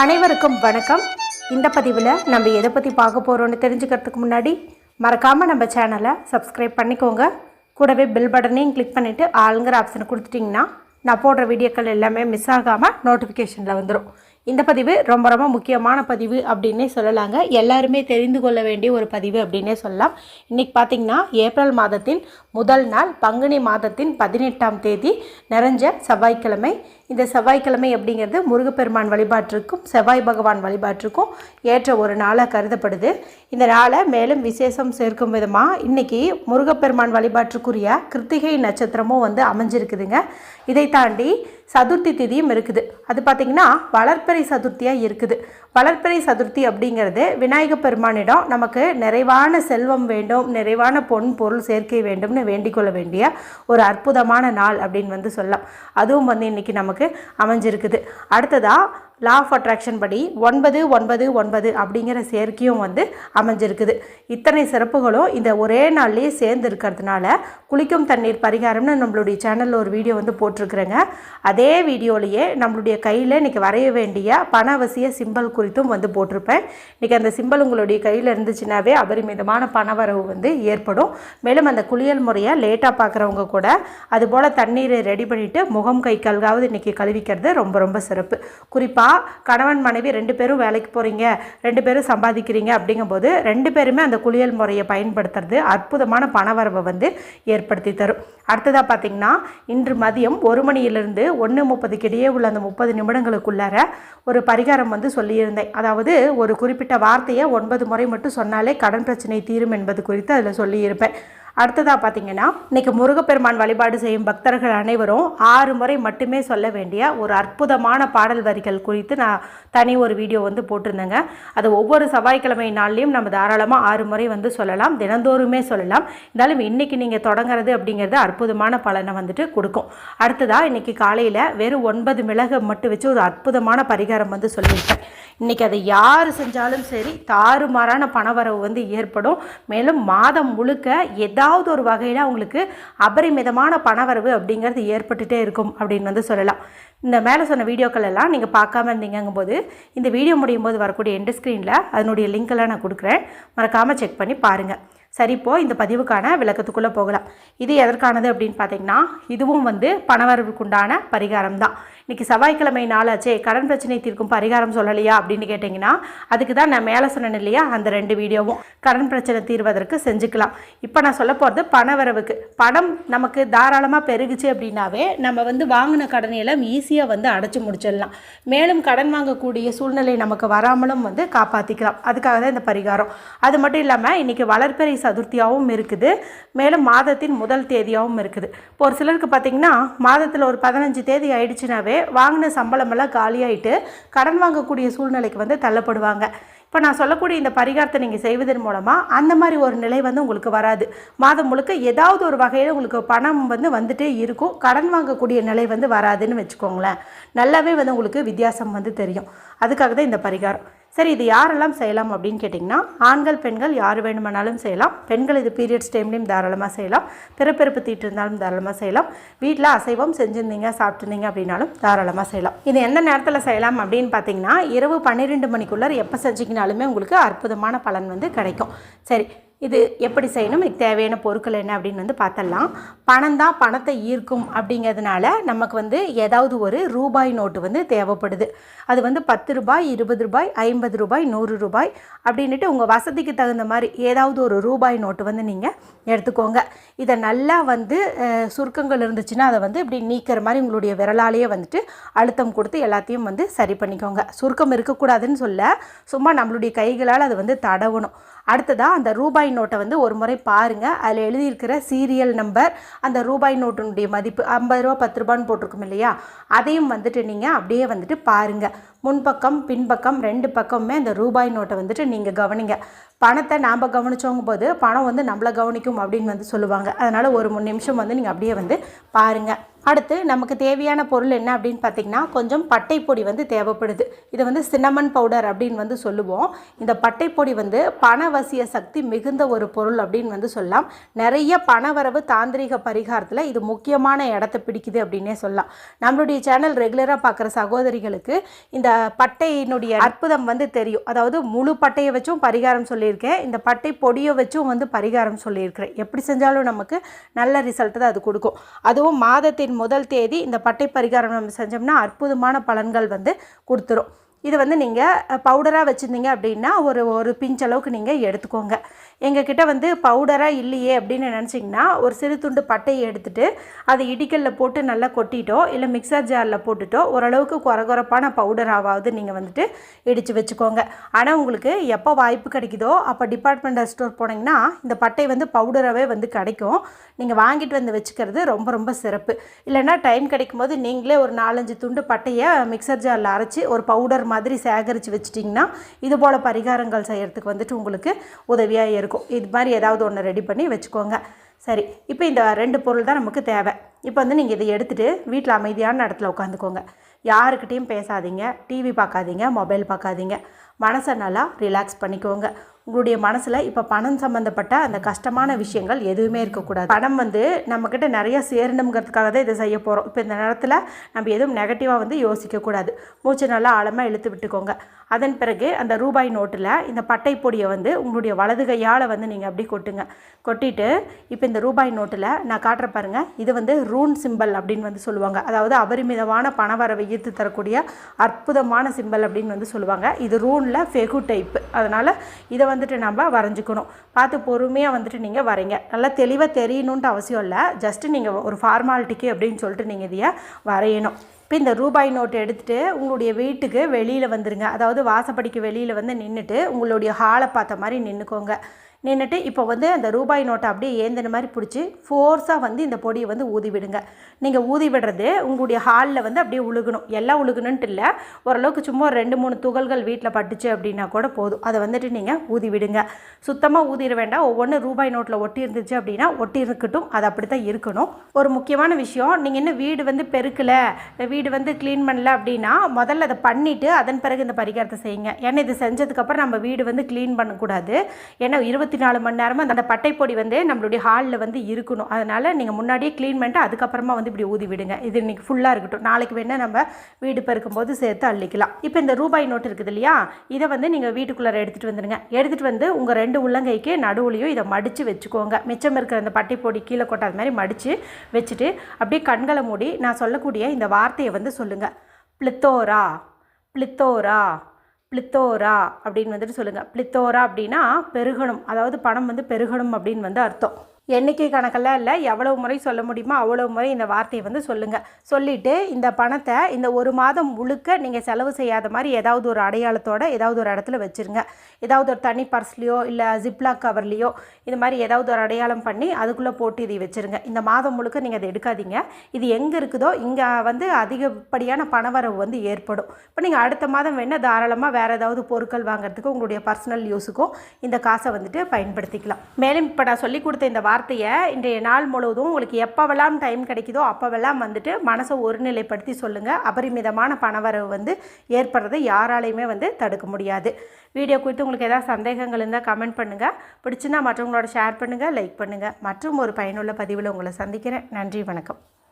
அனைவருக்கும் வணக்கம். இந்த பதிவில் நம்ம எதை பற்றி பார்க்க போகிறோன்னு தெரிஞ்சுக்கிறதுக்கு முன்னாடி மறக்காமல் நம்ம சேனலை சப்ஸ்கிரைப் பண்ணிக்கோங்க. கூடவே பில் பட்டனையும் கிளிக் பண்ணிவிட்டு ஆளுங்கிற ஆப்ஷனை கொடுத்துட்டிங்கன்னா நான் போடுற வீடியோக்கள் எல்லாமே மிஸ் ஆகாமல் நோட்டிஃபிகேஷனில் வந்துடும் இந்த பதிவு ரொம்ப ரொம்ப முக்கியமான பதிவு அப்படின்னே சொல்லலாங்க. எல்லாருமே தெரிந்து கொள்ள வேண்டிய ஒரு பதிவு அப்படின்னே சொல்லலாம். இன்றைக்கி பார்த்திங்கன்னா ஏப்ரல் மாதத்தின் முதல் நாள் பங்குனி மாதத்தின் பதினெட்டாம் தேதி நிறைஞ்ச செவ்வாய்க்கிழமை. இந்த செவ்வாய்க்கிழமை அப்படிங்கிறது முருகப்பெருமான் வழிபாட்டிற்கும் செவ்வாய் பகவான் வழிபாட்டிற்கும் ஏற்ற ஒரு நாளாக கருதப்படுது. இந்த நாளை மேலும் விசேஷம் சேர்க்கும் விதமாக இன்றைக்கி முருகப்பெருமான் வழிபாட்டுக்குரிய கிருத்திகை நட்சத்திரமும் வந்து அமைஞ்சிருக்குதுங்க. இதை தாண்டி சதுர்த்தி திதியும் இருக்குது. அது பார்த்திங்கன்னா வளர்ப்பறை சதுர்த்தியாக இருக்குது. வளர்ப்பறை சதுர்த்தி அப்படிங்கிறது விநாயக பெருமானிடம் நமக்கு நிறைவான செல்வம் வேண்டும் நிறைவான பொன் பொருள் சேர்க்கை வேண்டும்னு வேண்டிக் கொள்ள வேண்டிய ஒரு அற்புதமான நாள் அப்படின்னு வந்து சொல்லலாம். அதுவும் வந்து இன்றைக்கி நமக்கு அமைஞ்சிருக்குது. அடுத்ததாக லா ஆஃப் அட்ராக்ஷன் படி ஒன்பது ஒன்பது ஒன்பது அப்படிங்கிற சேர்க்கையும் வந்து அமைஞ்சிருக்குது. இத்தனை சிறப்புகளும் இந்த ஒரே நாள்லேயே சேர்ந்து இருக்கிறதுனால குளிக்கும் தண்ணீர் பரிகாரம்னு நம்மளுடைய சேனலில் ஒரு வீடியோ வந்து போட்டிருக்கிறேங்க. அதே வீடியோலையே நம்மளுடைய கையில் இன்றைக்கி வரைய வேண்டிய பணவசிய சிம்பல் குறித்தும் வந்து போட்டிருப்பேன். இன்றைக்கி அந்த சிம்பல் உங்களுடைய கையில் இருந்துச்சுனாவே அபரிமிதமான பணவரவு வந்து ஏற்படும். மேலும் அந்த குளியல் முறையை லேட்டாக பார்க்குறவங்க கூட அதுபோல் தண்ணீரை ரெடி பண்ணிவிட்டு முகம் கை கல்காவது இன்றைக்கி கழுவிக்கிறது ரொம்ப ரொம்ப சிறப்பு. குறிப்பாக கணவன் மனைவி ரெண்டு பேரும் வேலைக்கு போகிறீங்க ரெண்டு பேரும் சம்பாதிக்கிறீங்க அப்படிங்கும்போது ரெண்டு பேருமே அந்த குளியல் முறையை பயன்படுத்துறது அற்புதமான பணவரவை வந்து ஏற்படுத்தி தரும். அடுத்ததாக பார்த்தீங்கன்னா இன்று மதியம் ஒரு மணியிலிருந்து ஒன்று முப்பதுக்கு இடையே உள்ள அந்த முப்பது நிமிடங்களுக்குள்ளார ஒரு பரிகாரம் வந்து சொல்லியிருந்தேன். அதாவது ஒரு குறிப்பிட்ட வார்த்தையை ஒன்பது முறை மட்டும் சொன்னாலே கடன் பிரச்சனை தீரும் என்பது குறித்து அதில் சொல்லியிருப்பேன். அடுத்ததாக பார்த்தீங்கன்னா இன்றைக்கி முருகப்பெருமான் வழிபாடு செய்யும் பக்தர்கள் அனைவரும் ஆறு முறை மட்டுமே சொல்ல வேண்டிய ஒரு அற்புதமான பாடல் வரிகள் குறித்து நான் தனி ஒரு வீடியோ வந்து போட்டிருந்தேங்க. அது ஒவ்வொரு செவ்வாய்க்கிழமை நாள்லேயும் நம்ம தாராளமாக ஆறு முறை வந்து சொல்லலாம் தினந்தோறுமே சொல்லலாம். இருந்தாலும் இன்றைக்கி நீங்கள் தொடங்குறது அப்படிங்கிறது அற்புதமான பலனை வந்துட்டு கொடுக்கும். அடுத்ததாக இன்றைக்கி காலையில் வெறும் ஒன்பது மிளகு மட்டும் வச்சு ஒரு அற்புதமான பரிகாரம் வந்து சொல்லியிருக்கேன். இன்றைக்கி அதை யார் செஞ்சாலும் சரி தாறுமாறான பணவரவு வந்து ஏற்படும். மேலும் மாதம் முழுக்க ஏதாவது ஒரு வகையில் அவங்களுக்கு அபரிமிதமான பணவரவு அப்படிங்கிறது ஏற்பட்டுட்டே இருக்கும் அப்படின்னு வந்து சொல்லலாம். இந்த மேலே சொன்ன வீடியோக்கள் எல்லாம் நீங்கள் பார்க்காம இருந்தீங்கும்போது இந்த வீடியோ முடியும் போது வரக்கூடிய எண்டு ஸ்க்ரீனில் அதனுடைய லிங்க்கெல்லாம் நான் கொடுக்குறேன். மறக்காமல் செக் பண்ணி பாருங்கள் சரி இப்போது இந்த பதிவுக்கான விளக்கத்துக்குள்ளே போகலாம். இது எதற்கானது அப்படின்னு பார்த்தீங்கன்னா இதுவும் வந்து பணவரவுக்குண்டான பரிகாரம் தான் இன்றைக்கி செவ்வாய்க்கிழமை நாளாச்சே கடன் பிரச்சனை தீர்க்கும் பரிகாரம் சொல்லலையா அப்படின்னு கேட்டிங்கன்னா அதுக்கு தான் நான் மேலே சொன்னேன் இல்லையா அந்த ரெண்டு வீடியோவும். கடன் பிரச்சனை தீர்வதற்கு செஞ்சுக்கலாம். இப்போ நான் சொல்ல போகிறது பணவரவுக்கு பணம் நமக்கு தாராளமாக பெருகுச்சு அப்படின்னாவே நம்ம வந்து வாங்கின கடனை எல்லாம் ஈஸியாக வந்து அடைச்சி முடிச்சிடலாம். மேலும் கடன் வாங்கக்கூடிய சூழ்நிலை நமக்கு வராமலும் வந்து காப்பாற்றிக்கலாம் அதுக்காக தான் இந்த பரிகாரம். அது மட்டும் இல்லாமல் இன்றைக்கி வளர்ப்பறை சதுர்த்தியாகவும் இருக்குது. மேலும் மாதத்தின் முதல் தேதியாகவும் இருக்குது. இப்போ ஒரு சிலருக்கு பார்த்திங்கன்னா மாதத்தில் ஒரு பதினஞ்சு தேதி ஆயிடுச்சுனாவே வாங்கின சம்பளமெல்லாம் காலியாயிட்டு கடன் வாங்கக்கூடிய சூழ்நிலைக்கு வந்து தள்ளப்படுவாங்க. இப்போ நான் சொல்லக்கூடிய இந்த பரிகாரத்தை நீங்கள் செய்வதன் மூலமாக அந்த மாதிரி ஒரு நிலை வந்து உங்களுக்கு வராது. மாதம் முழுக்க ஏதாவது ஒரு வகையில் உங்களுக்கு பணம் வந்து வந்துட்டே இருக்கும். கடன் வாங்கக்கூடிய நிலை வந்து வராதுன்னு வச்சுக்கோங்களேன். நல்லாவே வந்து உங்களுக்கு வித்தியாசம் வந்து தெரியும். அதுக்காக தான் இந்த பரிகாரம். சரி இது யாரெல்லாம் செய்யலாம் அப்படின்னு கேட்டிங்கன்னா ஆண்கள் பெண்கள் யார் வேணுமானாலும் செய்யலாம். பெண்கள் இது பீரியட்ஸ் டைம்லேயும் தாராளமாக செய்யலாம். பிறப்பிறப்பு தீட்டு இருந்தாலும் தாராளமாக செய்யலாம். வீட்டில் அசைவம் செஞ்சுருந்தீங்க சாப்பிட்டுருந்தீங்க அப்படின்னாலும் தாராளமாக செய்யலாம். இது எந்த நேரத்தில் செய்யலாம் அப்படின்னு பார்த்தீங்கன்னா இரவு பன்னிரெண்டு மணிக்குள்ளே எப்போ செஞ்சிக்கினாலுமே உங்களுக்கு அற்புதமான பலன் வந்து கிடைக்கும். சரி இது எப்படி செய்யணும்? இதுக்கு தேவையான பொருட்கள் என்ன அப்படின்னு வந்து பார்த்தலாம் பணம் தான் பணத்தை ஈர்க்கும் அப்படிங்கிறதுனால நமக்கு வந்து ஏதாவது ஒரு ரூபாய் நோட்டு வந்து தேவைப்படுது. அது வந்து பத்து ரூபாய் இருபது ரூபாய் ஐம்பது ரூபாய் நூறு ரூபாய் அப்படின்ட்டு உங்கள் வசதிக்கு தகுந்த மாதிரி ஏதாவது ஒரு ரூபாய் நோட்டு வந்து நீங்கள் எடுத்துக்கோங்க. இதை நல்லா வந்து சுருக்கங்கள் இருந்துச்சுன்னா அதை வந்து இப்படி நீக்கிற மாதிரி உங்களுடைய விரலாலேயே வந்துட்டு அழுத்தம் கொடுத்து எல்லாத்தையும் வந்து சரி பண்ணிக்கோங்க. சுருக்கம் இருக்கக்கூடாதுன்னு சொல்ல சும்மா நம்மளுடைய கைகளால் அதை வந்து தடவணும். அடுத்ததாக அந்த ரூபாய் நோட்டை வந்து ஒரு முறை பாருங்கள் அதில் எழுதியிருக்கிற சீரியல் நம்பர் அந்த ரூபாய் நோட்டினுடைய மதிப்பு ஐம்பது ரூபா பத்து ரூபான்னு போட்டிருக்கும் இல்லையா? அதையும் வந்துட்டு நீங்கள் அப்படியே வந்துட்டு பாருங்கள் முன்பக்கம் பின்பக்கம் ரெண்டு பக்கமுமே அந்த ரூபாய் நோட்டை வந்துட்டு நீங்கள் கவனிங்க. பணத்தை நாம் கவனிச்சவங்க போது பணம் வந்து நம்மளை கவனிக்கும் அப்படின்னு வந்து சொல்லுவாங்க. அதனால் ஒரு மூணு நிமிஷம் வந்து நீங்கள் அப்படியே வந்து பாருங்கள் அடுத்து நமக்கு தேவையான பொருள் என்ன அப்படின்னு பார்த்தீங்கன்னா கொஞ்சம் பட்டை பொடி வந்து தேவைப்படுது. இது வந்து சின்னமன் பவுடர் அப்படின்னு வந்து சொல்லுவோம். இந்த பட்டைப்பொடி வந்து பணவசிய சக்தி மிகுந்த ஒரு பொருள் அப்படின்னு வந்து சொல்லலாம். நிறைய பணவரவு தாந்திரிக பரிகாரத்தில் இது முக்கியமான இடத்த பிடிக்குது அப்படின்னே சொல்லலாம். நம்மளுடைய சேனல் ரெகுலராக பார்க்குற சகோதரிகளுக்கு இந்த பட்டையினுடைய அற்புதம் வந்து தெரியும். அதாவது முழு பட்டையை வச்சும் பரிகாரம் சொல்லியிருக்கேன். இந்த பட்டை பொடியை வச்சும் வந்து பரிகாரம் சொல்லியிருக்கிறேன். எப்படி செஞ்சாலும் நமக்கு நல்ல ரிசல்ட் தான் அது கொடுக்கும். அதுவும் மாதத்தின் முதல் தேதி இந்த பட்டை பரிகாரம் நம்ம செஞ்சோம்னா அற்புதமான பலன்கள் வந்து கொடுத்துரும். இது வந்து நீங்கள் பவுடராக வச்சுருந்தீங்க அப்படின்னா ஒரு ஒரு பிஞ்ச் அளவுக்கு நீங்கள் எடுத்துக்கோங்க. எங்ககிட்ட வந்து பவுடராக இல்லையே அப்படின்னு நினச்சிங்கன்னா ஒரு சிறு துண்டு பட்டையை எடுத்துகிட்டு அதை இடிக்கல்ல போட்டு நல்லா கொட்டிட்டோ இல்லை மிக்சர் ஜாரில் போட்டுட்டோ ஓரளவுக்கு குறகுறப்பான பவுடராவது நீங்கள் வந்துட்டு இடித்து வச்சுக்கோங்க. ஆனால் உங்களுக்கு எப்போ வாய்ப்பு கிடைக்குதோ அப்போ டிபார்ட்மெண்டல் ஸ்டோர் போனீங்கன்னா இந்த பட்டை வந்து பவுடராகவே வந்து கிடைக்கும். நீங்கள் வாங்கிட்டு வந்து வச்சுக்கிறது ரொம்ப ரொம்ப சிறப்பு. இல்லைன்னா டைம் கிடைக்கும் போது நீங்களே ஒரு நாலஞ்சு துண்டு பட்டையை மிக்சர் ஜாரில் அரைச்சி ஒரு பவுடர் மாதிரி சேகரித்து வச்சிட்டிங்கன்னா இது போல் பரிகாரங்கள் செய்கிறதுக்கு வந்துட்டு உங்களுக்கு உதவியாக இருக்கும். இது மாதிரி ஏதாவது ஒன்று ரெடி பண்ணி வச்சுக்கோங்க. சரி இப்போ இந்த ரெண்டு பொருள் தான் நமக்கு தேவை. இப்போ வந்து நீங்கள் இதை எடுத்துகிட்டு வீட்டில் அமைதியான இடத்துல உட்காந்துக்கோங்க. யாருக்கிட்டேயும் பேசாதீங்க. டிவி பார்க்காதீங்க மொபைல் பார்க்காதீங்க மனசை நல்லா ரிலாக்ஸ் பண்ணிக்கோங்க. உங்களுடைய மனசில் இப்போ பணம் சம்மந்தப்பட்ட அந்த கஷ்டமான விஷயங்கள் எதுவுமே இருக்கக்கூடாது. பணம் வந்து நம்மக்கிட்ட நிறைய சேரணுங்கிறதுக்காக தான் இதை செய்ய போகிறோம் இப்போ இந்த நேரத்தில் நம்ம எதுவும் நெகட்டிவாக வந்து யோசிக்கக்கூடாது. மூச்சு நல்லா ஆழமாக இழுத்து விட்டுக்கோங்க. அதன் பிறகு அந்த ரூபாய் நோட்டில் இந்த பட்டை பொடியை வந்து உங்களுடைய வலது கையால் வந்து நீங்கள் அப்படி கொட்டுங்க. கொட்டிட்டு இப்போ இந்த ரூபாய் நோட்டில் நான் காட்டுற பாருங்கள் இது வந்து ரூன் சிம்பல் அப்படின்னு வந்து சொல்லுவாங்க. அதாவது அபரிமிதமான பணவரவை ஈர்த்து தரக்கூடிய அற்புதமான சிம்பல் அப்படின்னு வந்து சொல்லுவாங்க. இது ரூனில் ஃபெகு டைப்பு. அதனால் இதை வந்துட்டு நம்ம வரைஞ்சிக்கணும். பார்த்து பொறுமையாக வந்துட்டு நீங்கள் வரைங்க. நல்லா தெளிவாக தெரியணுன்ட்டு அவசியம் இல்லை. ஜஸ்ட்டு நீங்கள் ஒரு ஃபார்மாலிட்டிக்கு அப்படின்னு சொல்லிட்டு நீங்கள் இதையை வரையணும். இப்போ இந்த ரூபாய் நோட்டு எடுத்துகிட்டு உங்களுடைய வீட்டுக்கு வெளியில் வந்துடுங்க அதாவது வாசப்படிக்கு வெளியில் வந்து நின்றுட்டு உங்களுடைய ஹாலை பார்த்த மாதிரி நின்றுக்கோங்க நின்றுட்டு இப்போ வந்து அந்த ரூபாய் நோட்டை அப்படியே ஏந்தின மாதிரி பிடிச்சி ஃபோர்ஸாக வந்து இந்த பொடியை வந்து ஊதி விடுங்க. நீங்கள் ஊதி விடுறது உங்களுடைய ஹாலில் வந்து அப்படியே உழுகணும். எல்லாம் உழுகணுன்ட்டு இல்லை. ஓரளவுக்கு சும்மா ரெண்டு மூணு துகள்கள் வீட்டில் பட்டுச்சு அப்படின்னா கூட போதும். அதை வந்துட்டு நீங்கள் ஊதி விடுங்க. சுத்தமாக ஊதிட வேண்டாம். ஒவ்வொன்று ரூபாய் நோட்டில் ஒட்டி இருந்துச்சு அப்படின்னா ஒட்டி இருக்கட்டும். அது அப்படி தான் இருக்கணும். ஒரு முக்கியமான விஷயம் நீங்கள் இன்னும் வீடு வந்து பெருக்கலை வீடு வந்து க்ளீன் பண்ணல அப்படின்னா முதல்ல அதை பண்ணிவிட்டு அதன் பிறகு இந்த பரிகாரத்தை செய்யுங்க. ஏன்னா இது செஞ்சதுக்கப்புறம் நம்ம வீடு வந்து க்ளீன் பண்ணக்கூடாது. ஏன்னா இருபத்தி நாலு மணி நேரமும் அந்த பட்டைப்பொடி வந்து நம்மளுடைய ஹாலில் வந்து இருக்கணும். அதனால் நீங்கள் முன்னாடியே க்ளீன் பண்ணிட்டு அதுக்கப்புறமா வந்து இப்படி ஊதி விடுங்க. இது இன்றைக்கி ஃபுல்லாக இருக்கட்டும். நாளைக்கு வேணால் நம்ம வீடு பெருக்கும் போது சேர்த்து அள்ளிக்கலாம். இப்போ இந்த ரூபாய் நோட்டு இருக்குது இல்லையா? இதை வந்து நீங்கள் வீட்டுக்குள்ளே எடுத்துகிட்டு வந்துடுங்க எடுத்துகிட்டு வந்து உங்கள் ரெண்டு உள்ளங்கைக்கு நடுவுலையும் இதை மடித்து வச்சுக்கோங்க. மிச்சம் இருக்கிற அந்த பட்டைப்பொடி கீழே கொட்டாத மாதிரி மடித்து வச்சுட்டு அப்படியே கண்களை மூடி நான் சொல்லக்கூடிய இந்த வார்த்தையை வந்து சொல்லுங்கள் பிளித்தோரா பிளித்தோரா. பிளித்தோரா அப்படின்னு வந்துட்டு சொல்லுங்கள் பிளித்தோரா அப்படின்னா பெருகணும். அதாவது பணம் வந்து பெருகணும் அப்படின்னு வந்து அர்த்தம். எண்ணிக்கை கணக்கெல்லாம் இல்லை எவ்வளவு முறை சொல்ல முடியுமோ அவ்வளவு முறை இந்த வார்த்தையை வந்து சொல்லுங்கள் சொல்லிவிட்டு இந்த பணத்தை இந்த ஒரு மாதம் முழுக்க நீங்கள் செலவு செய்யாத மாதிரி ஏதாவது ஒரு அடையாளத்தோட ஏதாவது ஒரு இடத்துல வச்சுருங்க. ஏதாவது ஒரு தனி பர்ஸ்லேயோ இல்லை ஜிப்லாக் கவர்லேயோ இது மாதிரி ஏதாவது ஒரு அடையாளம் பண்ணி அதுக்குள்ளே போட்டு இதை வச்சுருங்க. இந்த மாதம் முழுக்க நீங்கள் அதை எடுக்காதீங்க. இது எங்கே இருக்குதோ இங்கே வந்து அதிகப்படியான பணவரவு வந்து ஏற்படும். இப்போ நீங்கள் அடுத்த மாதம் வேணால் தாராளமாக வேறு ஏதாவது பொருட்கள் வாங்குறதுக்கு உங்களுடைய பர்சனல் யூஸுக்கும் இந்த காசை வந்துட்டு பயன்படுத்திக்கலாம். மேலும் இப்போ நான் சொல்லி கொடுத்த இந்த வார்த்தை வார்த்தையை இன்றைய நாள் முழுவதும் உங்களுக்கு எப்போவெல்லாம் டைம் கிடைக்குதோ அப்போவெல்லாம் வந்துட்டு மனசை ஒருநிலைப்படுத்தி சொல்லுங்கள் அபரிமிதமான பணவரவு வந்து ஏற்படுறதை யாராலையுமே வந்து தடுக்க முடியாது. வீடியோ குறித்து உங்களுக்கு ஏதாவது சந்தேகங்கள் இருந்தால் கமெண்ட் பண்ணுங்கள் பிடிச்சிருந்தா மற்றவங்களோட ஷேர் பண்ணுங்கள் லைக் பண்ணுங்கள் மற்றும் ஒரு பயனுள்ள பதிவில் உங்களை சந்திக்கிறேன். நன்றி வணக்கம்.